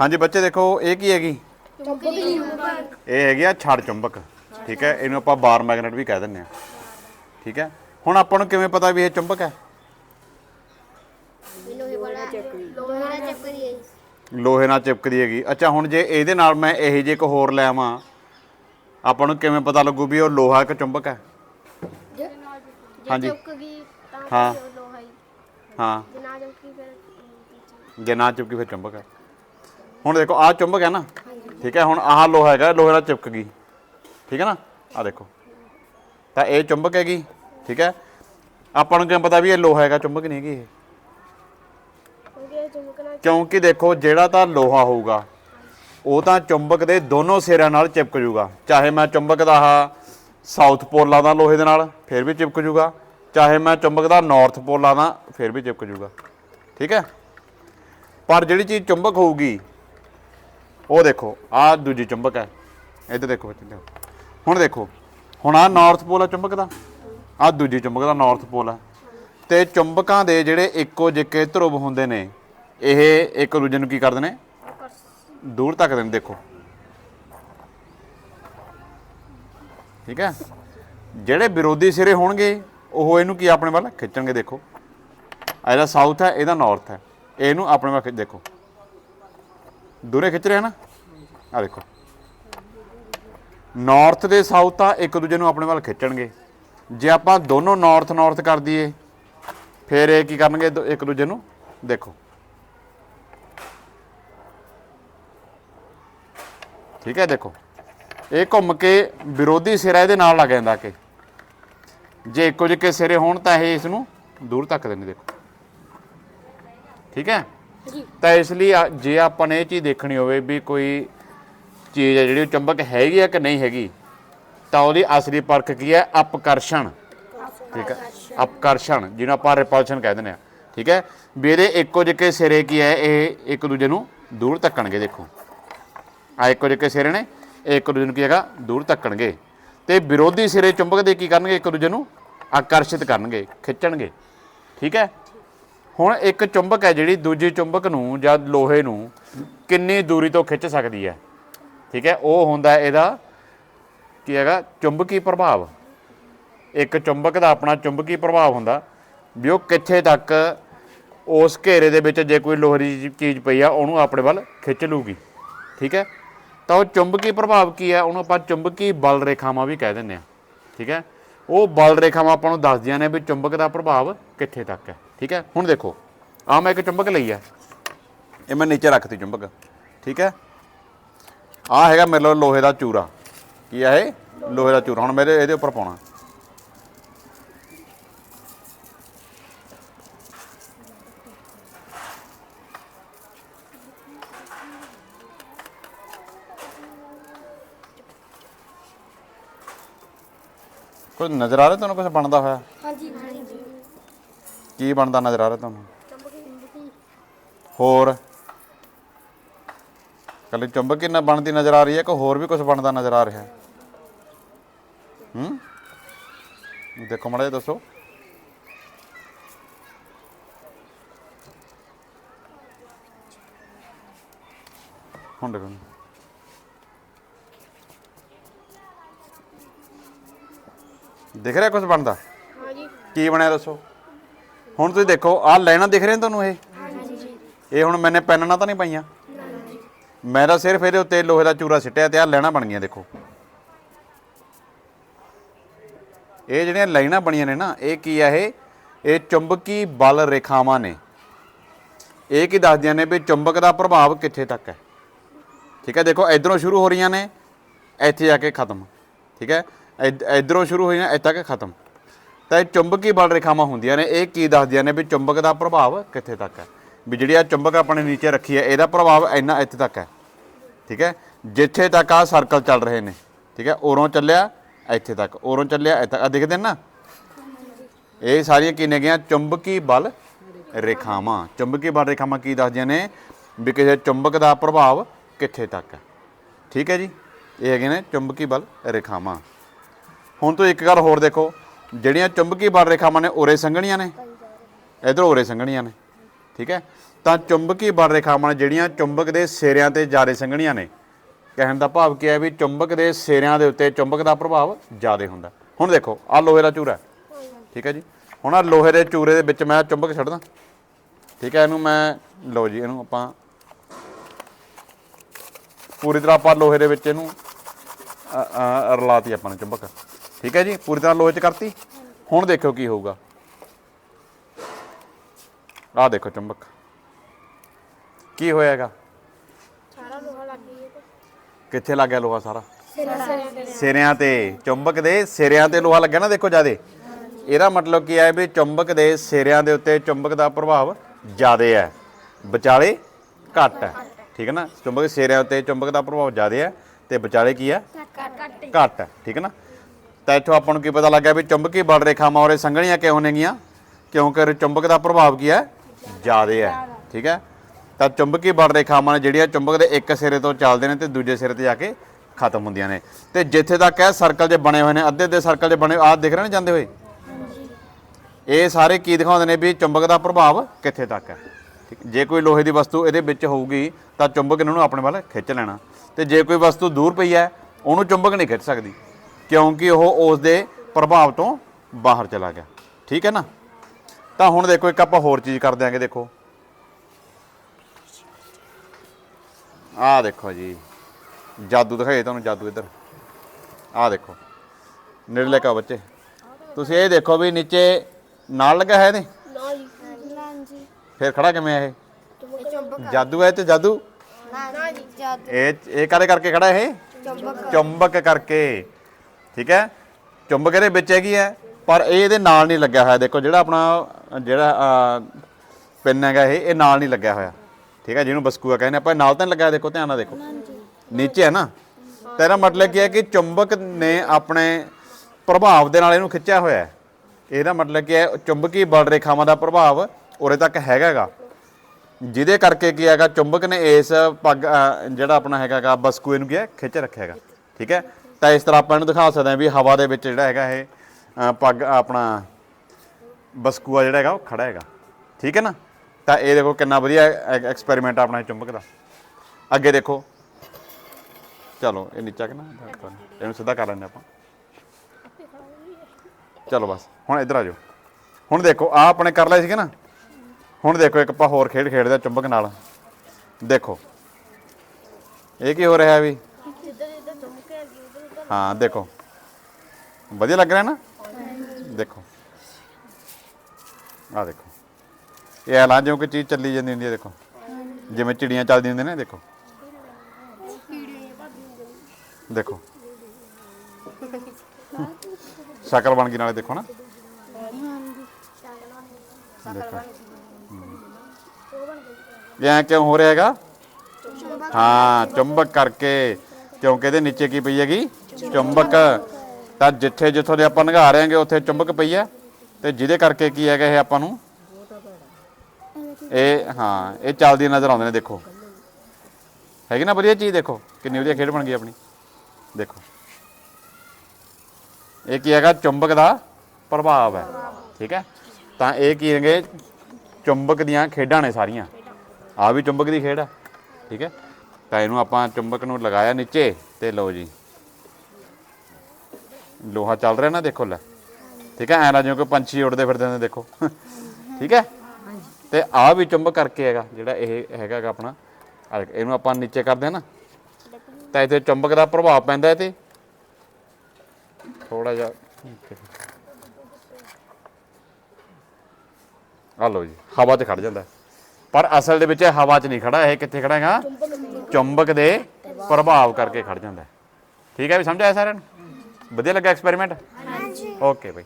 ਹਾਂਜੀ ਬੱਚੇ ਦੇਖੋ ਇਹ ਕੀ ਹੈਗੀ? ਇਹ ਹੈਗੀ ਆ ਛੜ ਚੁੰਬਕ। ਠੀਕ ਹੈ ਇਹਨੂੰ ਆਪਾਂ ਬਾਰ ਮੈਗਨੇਟ ਵੀ ਕਹਿ ਦਿੰਦੇ ਆ ਠੀਕ ਹੈ ਹੁਣ ਆਪਾਂ ਨੂੰ ਕਿਵੇਂ ਪਤਾ ਵੀ ਇਹ ਚੁੰਬਕ ਹੈ? ਲੋਹੇ ਨਾਲ ਚਿਪਕਦੀ ਹੈਗੀ। ਅੱਛਾ ਹੁਣ ਜੇ ਇਹਦੇ ਨਾਲ ਮੈਂ ਇਹੋ ਜਿਹੇ ਇੱਕ ਹੋਰ ਲੈ ਆਵਾਂ ਆਪਾਂ ਨੂੰ ਕਿਵੇਂ ਪਤਾ ਲੱਗੂ ਵੀ ਉਹ ਲੋਹਾ ਇੱਕ ਚੁੰਬਕ ਹੈ? ਜੇ ਹਾਂਜੀ। ਹਾਂ। ਹੀ। ਜੇ ਜੇ ਨਾ ਚਿਪਕੀ ਫਿਰ ਚੁੰਬਕ ਹੈ। ਹੁਣ ਦੇਖੋ, ਆਹ ਚੁੰਬਕ ਹੈ ਨਾ। ਠੀਕ ਹੈ, ਹੁਣ ਆਹ ਲੋਹਾ ਹੈਗਾ, ਲੋਹੇ ਨਾਲ ਚਿਪਕ ਗਈ। ਠੀਕ ਹੈ ਨਾ? ਆਹ ਦੇਖੋ। ਤਾਂ ਇਹ ਚੁੰਬਕ ਹੈਗੀ, ਠੀਕ ਹੈ? ਆਪਾਂ ਨੂੰ ਕਿਵੇਂ ਪਤਾ ਵੀ ਇਹ ਲੋਹਾ ਹੈਗਾ, ਚੁੰਬਕ ਨਹੀਂ ਹੈਗੀ ਇਹ? ਕਿਉਂਕਿ ਦੇਖੋ, ਜਿਹੜਾ ਤਾਂ ਲੋਹਾ ਹੋਊਗਾ, ਉਹ ਤਾਂ ਚੁੰਬਕ ਦੇ ਦੋਨੋਂ ਸਿਰਿਆਂ ਨਾਲ ਚਿਪਕ ਜੂਗਾ। ਚਾਹੇ ਮੈਂ ਚੁੰਬਕ ਦਾ ਆਹ ਸਾਊਥ ਪੋਲ ਲਾਦਾ ਲੋਹੇ ਦੇ ਨਾਲ, ਫਿਰ ਵੀ ਚਿਪਕ ਜੂਗਾ। ਚਾਹੇ ਮੈਂ ਚੁੰਬਕ ਦਾ ਨਾਰਥ ਪੋਲ ਲਾਦਾ, ਫਿਰ ਵੀ ਚਿਪਕ ਜੂਗਾ। ਠੀਕ ਹੈ? ਪਰ ਜਿਹੜੀ ਚੀਜ਼ ਚੁੰਬਕ ਹੋਊਗੀ ਉਹ ਦੇਖੋ, ਆਹ ਦੂਜੀ ਚੁੰਬਕ ਹੈ। ਇੱਧਰ ਦੇਖੋ ਬੱਚੇ, ਦੇਖੋ। ਹੁਣ ਦੇਖੋ, ਹੁਣ ਆਹ ਨਾਰਥ ਪੋਲ ਹੈ ਚੁੰਬਕ ਦਾ। ਆਹ ਦੂਜੀ ਚੁੰਬਕ ਦਾ ਨਾਰਥ ਪੋਲ ਹੈ ਤੇ ਚੁੰਬਕਾਂ ਦੇ ਜਿਹੜੇ ਇੱਕੋ ਜਿੱਕੇ ਧਰੁਵ ਹੁੰਦੇ ਨੇ, ਇਹ ਇੱਕ ਦੂਜੇ ਨੂੰ ਕੀ ਕਰਦੇ ਨੇ? ਦੂਰ ਤੱਕ ਦੇ ਦੇਖੋ। ਠੀਕ ਹੈ? ਜਿਹੜੇ ਵਿਰੋਧੀ ਸਿਰੇ ਹੋਣਗੇ, ਉਹ ਇਹਨੂੰ ਕੀ ਆਪਣੇ ਵੱਲ ਖਿੱਚਣਗੇ, ਦੇਖੋ। ਆਹ ਇਹਦਾ ਸਾਊਥ ਹੈ, ਇਹਦਾ ਨਾਰਥ ਹੈ। ਇਹਨੂੰ ਆਪਣੇ ਵੱਲ ਦੇਖੋ। ਦੂਰੇ ਖਿੱਚ ਰਿਹਾ ਨਾ? ਆ ਦੇਖੋ। ਨਾਰਥ ਦੇ ਸਾਊਥ ਆ ਇੱਕ ਦੂਜੇ ਨੂੰ ਆਪਣੇ ਵੱਲ ਖਿੱਚਣਗੇ। ਜੇ ਆਪਾਂ ਦੋਨੋਂ ਨਾਰਥ ਨਾਰਥ ਕਰ ਦਈਏ, ਫਿਰ ਇਹ ਕੀ ਕਰਨਗੇ ਦੋ- ਇੱਕ ਦੂਜੇ ਨੂੰ? ਦੇਖੋ। ਠੀਕ ਹੈ, ਦੇਖੋ। ਇਹ ਘੁੰਮ ਕੇ ਵਿਰੋਧੀ ਸਿਰਾ ਇਹਦੇ ਨਾਲ ਲੱਗ ਜਾਂਦਾ ਕਿ। ਜੇ ਇੱਕੋ ਜਿਹੇ ਸਿਰੇ ਹੋਣ ਤਾਂ ਇਹ ਇਸ ਨੂੰ ਦੂਰ ਤੱਕ ਨੇ ਦੇਖੋ। ਠੀਕ ਹੈ? ਤਾਂ ਇਸ ਲਈ ਆ- ਜੇ ਆਪਾਂ ਨੇ ਇਹ ਚੀਜ਼ ਦੇਖਣੀ ਹੋਵੇ ਵੀ ਕੋਈ ਚੀਜ਼ ਹੈ ਜਿਹੜੀ ਉਹ ਚੁੰਬਕ ਹੈਗੀ ਹੈ ਕਿ ਨਹੀਂ ਹੈਗੀ ਤਾਂ ਉਹਦੀ ਅਸਲੀ ਪਰਖ ਕੀ ਹੈ? ਅਪਕਰਸ਼ਣ। ਠੀਕ ਹੈ? ਅਪਕਰਸ਼ਣ। ਜਿਹਨੂੰ ਆਪਾਂ ਰਿਪਲਸ਼ਨ ਕਹਿ ਦਿੰਦੇ ਆ ਠੀਕ ਹੈ? ਵੀ ਇਹਦੇ ਇੱਕੋ ਜਿਹੇ ਸਿਰੇ ਕੀ ਹੈ? ਇਹ ਇੱਕ ਦੂਜੇ ਨੂੰ ਦੂਰ ਧੱਕਣਗੇ ਦੇਖੋ। ਆ ਇੱਕੋ ਜਿਹੇ ਸਿਰੇ ਨੇ ਇਹ ਇੱਕ ਦੂਜੇ ਨੂੰ ਕੀ ਹੈਗਾ? ਦੂਰ ਧੱਕਣਗੇ। ਤੇ ਵਿਰੋਧੀ ਸਿਰੇ ਚੁੰਬਕ ਦੇ ਕੀ ਕਰਨਗੇ? ਇੱਕ ਦੂਜੇ ਨੂੰ ਆਕਰਸ਼ਿਤ ਕਰਨਗੇ ਖਿੱਚਣਗੇ। ਠੀਕ ਹੈ? ਹੁਣ ਇੱਕ ਚੁੰਬਕ ਹੈ ਜਿਹੜੀ ਦੂਜੀ ਚੁੰਬਕ ਨੂੰ ਜਾਂ ਲੋਹੇ ਨੂੰ ਕਿੰਨੀ ਦੂਰੀ ਤੋਂ ਖਿੱਚ ਸਕਦੀ ਹੈ? ਠੀਕ ਹੈ, ਉਹ ਹੁੰਦਾ ਇਹਦਾ ਕੀ ਹੈਗਾ? ਚੁੰਬਕੀ ਪ੍ਰਭਾਵ। ਇੱਕ ਚੁੰਬਕ ਦਾ ਆਪਣਾ ਚੁੰਬਕੀ ਪ੍ਰਭਾਵ ਹੁੰਦਾ। ਵੀ ਉਹ ਕਿੱਥੇ ਤੱਕ ਉਸ ਘੇਰੇ ਦੇ ਵਿੱਚ ਜੇ ਕੋਈ ਲੋਹਰੀ ਦੀ ਚੀਜ਼ ਪਈ ਆ, ਉਹਨੂੰ ਆਪਣੇ ਵੱਲ ਖਿੱਚ ਲੂਗੀ ਠੀਕ ਹੈ, ਤਾਂ ਉਹ ਚੁੰਬਕੀ ਪ੍ਰਭਾਵ ਕੀ ਹੈ? ਉਹਨੂੰ ਆਪਾਂ ਚੁੰਬਕੀ ਬਲ ਰੇਖਾਵਾਂ ਵੀ ਕਹਿ ਦਿੰਦੇ ਆ ਠੀਕ ਹੈ ਉਹ ਬਲ ਰੇਖਾਵਾਂ ਆਪਾਂ ਨੂੰ ਦੱਸਦੀਆਂ ਨੇ ਵੀ ਚੁੰਬਕ ਦਾ ਪ੍ਰਭਾਵ ਕਿੱਥੇ ਤੱਕ ਹੈ, ਠੀਕ ਹੈ? ਹੁਣ ਦੇਖੋ ਆ ਮੈਂ ਇੱਕ ਚੁੰਬਕ ਲਈ ਹੈ। ਇਹ ਮੈਂ ਨੀਚੇ ਰੱਖਤੀ ਚੁੰਬਕ, ਠੀਕ ਹੈ? ਆ ਹੈਗਾ ਮੇਰੇ ਲੋਹੇ ਦਾ ਚੂਰਾ। ਕੀ ਹੈ ਇਹ? ਲੋਹੇ ਦਾ ਚੂਰਾ। ਹੁਣ ਮੇਰੇ ਇਹਦੇ ਉੱਪਰ ਪਾਉਣਾ। ਕੁਝ ਨਜ਼ਰ ਆ ਰਿਹਾ ਤੁਹਾਨੂੰ ਕੁਝ ਬਣਦਾ ਹੋਇਆ? ਹਾਂਜੀ ਹਾਂਜੀ ਕੀ ਬਣਦਾ ਨਜ਼ਰ ਆ ਰਿਹਾ ਤੁਹਾਨੂੰ? ਹੋਰ? ਕੱਲੀ ਚੁੰਬਕ ਕਿੰਨਾ ਬਣਦੀ ਨਜ਼ਰ ਆ ਰਹੀ ਹੈ ਕਿ ਹੋਰ ਵੀ ਕੁਝ ਬਣਦਾ ਨਜ਼ਰ ਆ ਰਿਹਾ ਹੈ? ਹੂੰ? ਦੇਖੋ ਮੜਾ ਦੱਸੋ। ਹੁਣ ਦੇਖੋ। ਦਿਖ ਰਿਹਾ ਕੁਝ ਬਣਦਾ? ਹਾਂਜੀ। ਕੀ ਬਣਿਆ ਦੱਸੋ? ਹੁਣ ਤੁਸੀਂ ਦੇਖੋ ਆਹ ਲਾਈਨਾਂ ਦਿਖ ਰਹੀਆਂ ਤੁਹਾਨੂੰ ਇਹ? ਹਾਂਜੀ। ਇਹ ਹੁਣ ਮੈਨੇ ਪੈਨ ਨਾਲ ਤਾਂ ਨਹੀਂ ਪਾਈਆਂ? ਮੈਂ ਤਾਂ ਸਿਰਫ ਇਹਦੇ ਉੱਤੇ ਲੋਹੇ ਦਾ ਚੂਰਾ ਸਿੱਟਿਆ ਤੇ ਆਹ ਲੈਣਾ ਬਣ ਗਈਆਂ ਦੇਖੋ। ਇਹ ਜਿਹੜੀਆਂ ਲਾਈਨਾਂ ਬਣੀਆਂ ਨੇ ਨਾ ਇਹ ਕੀ ਆ ਇਹ? ਇਹ ਚੁੰਬਕੀ ਬਲ ਰੇਖਾਵਾਂ ਨੇ। ਇਹ ਕੀ ਦੱਸਦੀਆਂ ਨੇ ਵੀ ਚੁੰਬਕ ਦਾ ਪ੍ਰਭਾਵ ਕਿੱਥੇ ਤੱਕ ਹੈ? ਠੀਕ ਹੈ ਦੇਖੋ ਇਧਰੋਂ ਸ਼ੁਰੂ ਹੋ ਰਹੀਆਂ ਨੇ ਇੱਥੇ ਆ ਕੇ ਖਤਮ। ਠੀਕ ਹੈ ਇਧਰੋਂ ਸ਼ੁਰੂ ਹੋਈਆਂ ਇੱਥੇ ਤੱਕ ਖਤਮ। ਤਾਂ ਇਹ ਚੁੰਬਕੀ ਬਲ ਰੇਖਾਵਾਂ ਹੁੰਦੀਆਂ ਨੇ। ਇਹ ਕੀ ਦੱਸਦੀਆਂ ਨੇ ਵੀ ਚੁੰਬਕ ਦਾ ਪ੍ਰਭਾਵ ਕਿੱਥੇ ਤੱਕ ਹੈ? ਵੀ ਜਿਹੜੀ ਆ ਚੁੰਬਕ ਆਪਣੇ ਨੀਚੇ ਰੱਖੀ ਹੈ, ਇਹਦਾ ਪ੍ਰਭਾਵ ਇੰਨਾ ਇੱਥੇ ਤੱਕ ਹੈ। ਠੀਕ ਹੈ? ਜਿੱਥੇ ਤੱਕ ਆ ਸਰਕਲ ਚੱਲ ਰਹੇ ਨੇ। ਠੀਕ ਹੈ? ਉਰੋਂ ਚੱਲਿਆ, ਇੱਥੇ ਤੱਕ। ਉਰੋਂ ਚੱਲਿਆ, ਇੱਥੇ ਤੱਕ। ਆ ਦਿਖਦੇ ਨਾ ਇਹ ਸਾਰੀਆਂ ਕੀ ਨੇ ਗਈਆਂ? ਚੁੰਬਕੀ ਬਲ ਰੇਖਾਵਾਂ। ਚੁੰਬਕੀ ਬਲ ਰੇਖਾਵਾਂ ਕੀ ਦੱਸਦੀਆਂ ਨੇ? ਵੀ ਕਿਸੇ ਚੁੰਬਕ ਦਾ ਪ੍ਰਭਾਵ ਕਿੱਥੇ ਤੱਕ ਹੈ? ਠੀਕ ਹੈ ਜੀ? ਇਹ ਹੈਗੇ ਨੇ ਚੁੰਬਕੀ ਬਲ ਰੇਖਾਵਾਂ। ਹੁਣ ਤੋਂ ਇੱਕ ਗੱਲ ਹੋਰ ਦੇਖੋ ਜਿਹੜੀਆਂ ਚੁੰਬਕੀ ਬਲ ਰੇਖਾਵਾਂ ਨੇ ਉਰੇ ਸੰਘਣੀਆਂ ਨੇ। ਇਧਰ ਉਰੇ ਸੰਘਣੀਆਂ ਨੇ ਠੀਕ ਹੈ? ਤਾਂ ਚੁੰਬਕੀ ਬਲ ਰੇਖਾਵਾਂ ਜਿਹੜੀਆਂ ਚੁੰਬਕ ਦੇ ਸਿਰਿਆਂ ਤੇ ਜ਼ਿਆਦਾ ਸੰਘਣੀਆਂ ਨੇ ਕਹਿਣ ਦਾ ਭਾਵ ਕੀ ਹੈ ਵੀ ਚੁੰਬਕ ਦੇ ਸਿਰਿਆਂ ਦੇ ਉੱਤੇ ਚੁੰਬਕ ਦਾ ਪ੍ਰਭਾਵ ਜ਼ਿਆਦਾ ਹੁੰਦਾ। ਹੁਣ ਦੇਖੋ ਆ ਲੋਹੇ ਦਾ ਚੂਰਾ ਹੈ। ਠੀਕ ਹੈ ਜੀ? ਹੁਣ ਆ ਲੋਹੇ ਦੇ ਚੂਰੇ ਦੇ ਵਿੱਚ ਮੈਂ ਚੁੰਬਕ ਛੱਡਦਾ। ਠੀਕ ਹੈ ਇਹਨੂੰ ਮੈਂ ਲਓ ਜੀ ਇਹਨੂੰ ਆਪਾਂ ਪੂਰੀ ਤਰ੍ਹਾਂ ਆਪਾਂ ਲੋਹੇ ਦੇ ਵਿੱਚ ਇਹਨੂੰ ਅ, ਅ, ਰਲਾਤੀ ਆਪਾਂ ਨੇ ਚੁੰਬਕ। ਠੀਕ ਹੈ ਜੀ ਪੂਰੀ ਤਰ੍ਹਾਂ ਲੋਹੇ 'ਚ ਕਰਤੀ। ਹੁਣ ਦੇਖੋ ਕੀ ਹੋਊਗਾ। ਆਹ ਦੇਖੋ ਚੁੰਬਕ। ਕੀ ਹੋਏਗਾ ਸਾਰਾ ਲੋਹਾ ਲੱਗ ਗਿਆ ਕਿੱਥੇ ਲੱਗ ਗਿਆ ਲੋਹਾ ਸਾਰਾ? ਸਿਰਿਆਂ ਤੇ। ਚੁੰਬਕ ਦੇ ਸਿਰਿਆਂ ਤੇ ਲੋਹਾ ਲੱਗਿਆ ਨਾ ਦੇਖੋ ਜਿਆਦੇ। ਇਹਦਾ ਮਤਲਬ ਕੀ ਹੈ ਵੀ ਚੁੰਬਕ ਦੇ ਸਿਰਿਆਂ ਦੇ ਉੱਤੇ ਚੁੰਬਕ ਦਾ ਪ੍ਰਭਾਵ ਜ਼ਿਆਦੇ ਹੈ। ਵਿਚਾਲੇ ਘੱਟ ਹੈ। ਠੀਕ ਹੈ ਨਾ? ਚੁੰਬਕ ਦੇ ਸਿਰਿਆਂ ਉੱਤੇ ਚੁੰਬਕ ਦਾ ਪ੍ਰਭਾਵ ਜ਼ਿਆਦੇ ਹੈ ਤੇ ਵਿਚਾਲੇ ਕੀ ਹੈ। ਘੱਟ ਹੈ। ਠੀਕ ਹੈ ਨਾ? ਤਾਂ ਇੱਥੋਂ ਆਪਾਂ ਨੂੰ ਕੀ ਪਤਾ ਲੱਗਿਆ ਵੀ ਚੁੰਬਕੀ ਬਲ ਰੇਖਾਵਾਂ ਔਰੇ ਸੰਘਣੀਆਂ ਕਿਉਂ ਨੇਗੀਆਂ? ਕਿਉਂਕਿ ਚੁੰਬਕ ਦਾ ਪ੍ਰਭਾਵ ਕੀ ਹੈ? ਜ਼ਿਆਦਾ ਹੈ, ਠੀਕ ਹੈ? ਤਾਂ ਚੁੰਬਕੀ ਬਲ ਰੇਖਾਵਾਂ ਨੇ ਜਿਹੜੀਆਂ ਚੁੰਬਕ ਦੇ ਇੱਕ ਸਿਰੇ ਤੋਂ ਚੱਲਦੇ ਨੇ ਤੇ ਦੂਜੇ ਸਿਰੇ ਤੇ ਜਾ ਕੇ ਖਤਮ ਹੁੰਦੀਆਂ ਨੇ। ਤੇ ਜਿੱਥੇ ਤੱਕ ਇਹ ਸਰਕਲ 'ਚ ਬਣੇ ਹੋਏ ਨੇ, ਅੱਧੇ ਅੱਧੇ ਸਰਕਲ 'ਚ ਬਣੇ ਆਹ ਦਿਖ ਰਹੇ ਨੇ, ਜਾਂਦੇ ਹੋਏ? ਇਹ ਸਾਰੇ ਕੀ ਦਿਖਾਉਂਦੇ ਨੇ ਵੀ ਚੁੰਬਕ ਦਾ ਪ੍ਰਭਾਵ ਕਿੱਥੇ ਤੱਕ ਹੈ? ਠੀਕ, ਜੇ ਕੋਈ ਲੋਹੇ ਦੀ ਵਸਤੂ ਇਹਦੇ ਵਿੱਚ ਹੋਊਗੀ, ਤਾਂ ਚੁੰਬਕ ਇਹਨਾਂ ਨੂੰ ਆਪਣੇ ਵੱਲ ਖਿੱਚ ਲੈਣਾ। ਤੇ ਜੇ ਕੋਈ ਵਸਤੂ ਦੂਰ ਪਈ ਹੈ, ਉਹਨੂੰ ਚੁੰਬਕ ਨਹੀਂ ਖਿੱਚ ਸਕਦੀ। ਕਿਉਂਕਿ ਉਹ ਉਸ ਦੇ ਪ੍ਰਭਾਵ ਤੋਂ ਬਾਹਰ ਚਲਾ ਗਿਆ। ਠੀਕ ਹੈ ਨਾ? ਤਾਂ ਹੁਣ ਦੇਖੋ ਇੱਕ ਆਪਾਂ ਹੋਰ ਚੀਜ਼ ਕਰ ਦਿਆਂਗੇ ਦੇਖੋ। ਆਹ ਦੇਖੋ ਜੀ। ਜਾਦੂ ਦਿਖਾਏ ਤੁਹਾਨੂੰ ਜਾਦੂ ਇੱਧਰ। ਆਹ ਦੇਖੋ। ਨੇੜਲੇ ਕਾ ਬੱਚੇ। ਤੁਸੀਂ ਇਹ ਦੇਖੋ ਵੀ ਨੀਚੇ ਨਾਲ ਲੱਗਾ ਹੈ ਇਹਦੇ? ਫਿਰ ਖੜਾ ਕਿਵੇਂ ਹੈ ਇਹ? ਜਾਦੂ ਹੈ ਤੇ ਜਾਦੂ? ਨਾ ਜੀ ਜਦ। ਇਹ ਇਹ ਕਾਹਦੇ ਕਰਕੇ ਖੜਾ ਇਹ? ਚੁੰਬਕ। ਚੁੰਬਕ ਕਰਕੇ। ਠੀਕ ਹੈ? ਚੁੰਬਕ ਇਹਦੇ ਵਿੱਚ ਹੈਗੀ ਹੈ, ਪਰ ਇਹ ਇਹਦੇ ਨਾਲ ਨਹੀਂ ਲੱਗਿਆ ਹੋਇਆ। ਦੇਖੋ, ਜਿਹੜਾ ਆਪਣਾ, ਜਿਹੜਾ ਪਿੰਨ ਹੈਗਾ ਇਹ ਇਹ ਨਾਲ ਨਹੀਂ ਲੱਗਿਆ ਹੋਇਆ। ਠੀਕ ਹੈ? ਜਿਹਨੂੰ ਬਸਕੂਆ ਕਹਿੰਦੇ ਆਪਾਂ ਇਹ ਨਾਲ ਤਾਂ ਨਹੀਂ ਲੱਗਿਆ, ਦੇਖੋ, ਧਿਆਨ ਨਾਲ ਦੇਖੋ। ਨੀਚੇ ਹੈ ਨਾ? ਤਾਂ ਇਹਦਾ ਮਤਲਬ ਕੀ ਹੈ ਕਿ ਚੁੰਬਕ ਨੇ ਆਪਣੇ ਪ੍ਰਭਾਵ ਦੇ ਨਾਲ ਇਹਨੂੰ ਖਿੱਚਿਆ ਹੋਇਆ ਹੈ। ਇਹਦਾ ਮਤਲਬ ਕੀ ਹੈ, ਚੁੰਬਕੀ ਬਲ ਰੇਖਾਵਾਂ ਦਾ ਪ੍ਰਭਾਵ ਉਰੇ ਤੱਕ ਹੈਗਾ ਗਾ ਜਿਹਦੇ ਕਰਕੇ ਕੀ ਹੈਗਾ, ਚੁੰਬਕ ਨੇ ਇਸ ਪੱਗ ਜਿਹੜਾ ਆਪਣਾ ਹੈਗਾਗਾ ਬਸਕੂਏ ਨੂੰ ਕੀ ਹੈ, ਖਿੱਚ ਰੱਖਿਆ ਹੈਗਾ। ਠੀਕ ਹੈ? ਤਾਂ ਇਸ ਤਰ੍ਹਾਂ ਆਪਾਂ ਇਹਨੂੰ ਦਿਖਾ ਸਕਦੇ ਹਾਂ ਵੀ ਹਵਾ ਦੇ ਵਿੱਚ ਜਿਹੜਾ ਹੈਗਾ ਇਹ ਪੱਗ, ਆਪਣਾ ਬਸਕੂਆ ਜਿਹੜਾ ਹੈਗਾ ਉਹ ਖੜਾ ਹੈਗਾ। ਠੀਕ ਹੈ ਨਾ? ਤਾਂ ਇਹ ਦੇਖੋ ਕਿੰਨਾ ਵਧੀਆ ਐਕਸਪੈਰੀਮੈਂਟ ਆਪਣਾ ਇਹ ਚੁੰਬਕ ਦਾ। ਅੱਗੇ ਦੇਖੋ। ਚਲੋ, ਇਹ ਨੀਚਾ ਕਿ ਨਾ? ਇਹਨੂੰ ਸਿੱਧਾ ਕਰ ਲੈਂਦੇ ਆਪਾਂ। ਚਲੋ ਬਸ, ਹੁਣ ਇੱਧਰ ਆ ਜਾਓ। ਹੁਣ ਦੇਖੋ ਆ ਆਪਣੇ ਕਰ ਲਏ ਸੀਗੇ ਨਾ? ਹੁਣ ਦੇਖੋ, ਇੱਕ ਆਪਾਂ ਹੋਰ ਖੇਡ ਖੇਡਦੇ ਆ ਚੁੰਬਕ ਨਾਲ। ਦੇਖੋ। ਇਹ ਕੀ ਹੋ ਰਿਹਾ ਵੀ? ਉਧਰ ਉਧਰ ਹਾਂ, ਦੇਖੋ। ਵਧੀਆ ਲੱਗ ਰਿਹਾ ਨਾ? ਦੇਖੋ। ਆ ਦੇਖੋ। ਇਹ ਐਲਾਂ ਜਿਉਂ ਕੋਈ ਚੀਜ਼ ਚੱਲੀ ਜਾਂਦੀ ਹੁੰਦੀ ਹੈ, ਦੇਖੋ। ਜਿਵੇਂ ਚਿੜੀਆਂ ਚੱਲਦੀਆਂ ਹੁੰਦੀਆਂ ਨੇ, ਦੇਖੋ। ਦੇਖੋ। ਸ਼ਕਲ ਬਣ ਗਈ ਨਾਲੇ ਦੇਖੋ ਨਾ। ਦੇਖੋ। ਇਹ ਕਿਉਂ ਹੋ ਰਿਹਾ ਹੈਗਾ? ਹਾਂ, ਚੁੰਬਕ ਕਰਕੇ। ਕਿਉਂਕਿ ਇਹਦੇ ਨੀਚੇ ਕੀ ਪਈ ਹੈਗੀ? ਚੁੰਬਕ। ਤਾਂ ਜਿੱਥੇ ਜਿੱਥੋਂ ਦੇ ਆਪਾਂ ਨਗਾ ਰਹੇ ਹਾਂਗੇ ਉੱਥੇ ਚੁੰਬਕ ਪਈ ਹੈ। ਤੇ ਜਿਹਦੇ ਕਰਕੇ ਕੀ ਹੈਗਾ ਇਹ ਆਪਾਂ ਨੂੰ? ਇਹ, ਹਾਂ, ਇਹ ਚੱਲਦੀ ਨਜ਼ਰ ਆਉਂਦੇ ਨੇ, ਦੇਖੋ। ਹੈਗੀ ਨਾ ਵਧੀਆ ਚੀਜ਼, ਦੇਖੋ। ਕਿੰਨੀ ਵਧੀਆ ਖੇਡ ਬਣ ਗਈ ਆਪਣੀ। ਦੇਖੋ। ਇਹ ਕੀ ਹੈਗਾ? ਚੁੰਬਕ ਦਾ ਪ੍ਰਭਾਵ ਹੈ। ਠੀਕ ਹੈ? ਤਾਂ ਇਹ ਕੀ ਹੈਗੇ? ਚੁੰਬਕ ਦੀਆਂ ਖੇਡਾਂ ਨੇ ਸਾਰੀਆਂ। ਆ ਵੀ ਚੁੰਬਕ ਦੀ ਖੇਡ ਹੈ। ਠੀਕ ਹੈ? ਤਾਂ ਇਹਨੂੰ ਆਪਾਂ ਚੁੰਬਕ ਨੂੰ ਲਗਾਇਆ ਨੀਚੇ ਤੇ ਲਓ ਜੀ। ਲੋਹਾ ਚੱਲ ਰਿਹਾ ਨਾ, ਦੇਖੋ ਲੈ। ਠੀਕ ਹੈ, ਐਂ ਨਾ ਜਿਵੇਂ ਕੋਈ ਪੰਛੀ ਉੱਡਦੇ ਫਿਰਦੇ ਨੇ, ਦੇਖੋ। ਠੀਕ ਹੈ? ਤੇ ਆ ਵੀ ਚੁੰਬਕ ਕਰਕੇ ਹੈਗਾ, ਜਿਹੜਾ ਇਹ ਹੈਗਾ ਗਾ ਆਪਣਾ। ਇਹਨੂੰ ਆਪਾਂ ਨੀਚੇ ਕਰਦੇ ਹਾਂ ਨਾ। ਤਾਂ ਇੱਥੇ ਚੁੰਬਕ ਦਾ ਪ੍ਰਭਾਵ ਪੈਂਦਾ ਹੈ ਤੇ ਥੋੜਾ ਜਿਹਾ ਆ ਲਓ ਜੀ, ਹਵਾ 'ਚ ਖੜ ਜਾਂਦਾ। ਪਰ ਅਸਲ ਦੇ ਵਿੱਚ ਇਹ ਹਵਾ 'ਚ ਨਹੀਂ ਖੜਾ ਇਹ ਕਿੱਥੇ ਖੜਾ ਹੈਗਾ? ਚੁੰਬਕ ਦੇ ਪ੍ਰਭਾਵ ਕਰਕੇ ਖੜ ਜਾਂਦਾ। ਠੀਕ ਹੈ ਵੀ ਸਮਝ ਆਇਆ ਸਾਰਿਆਂ ਨੂੰ? ਵਧੀਆ ਲੱਗਾ ਐਕਸਪੈਰੀਮੈਂਟ ਹਾਂਜੀ। ਓਕੇ ਬਾਈ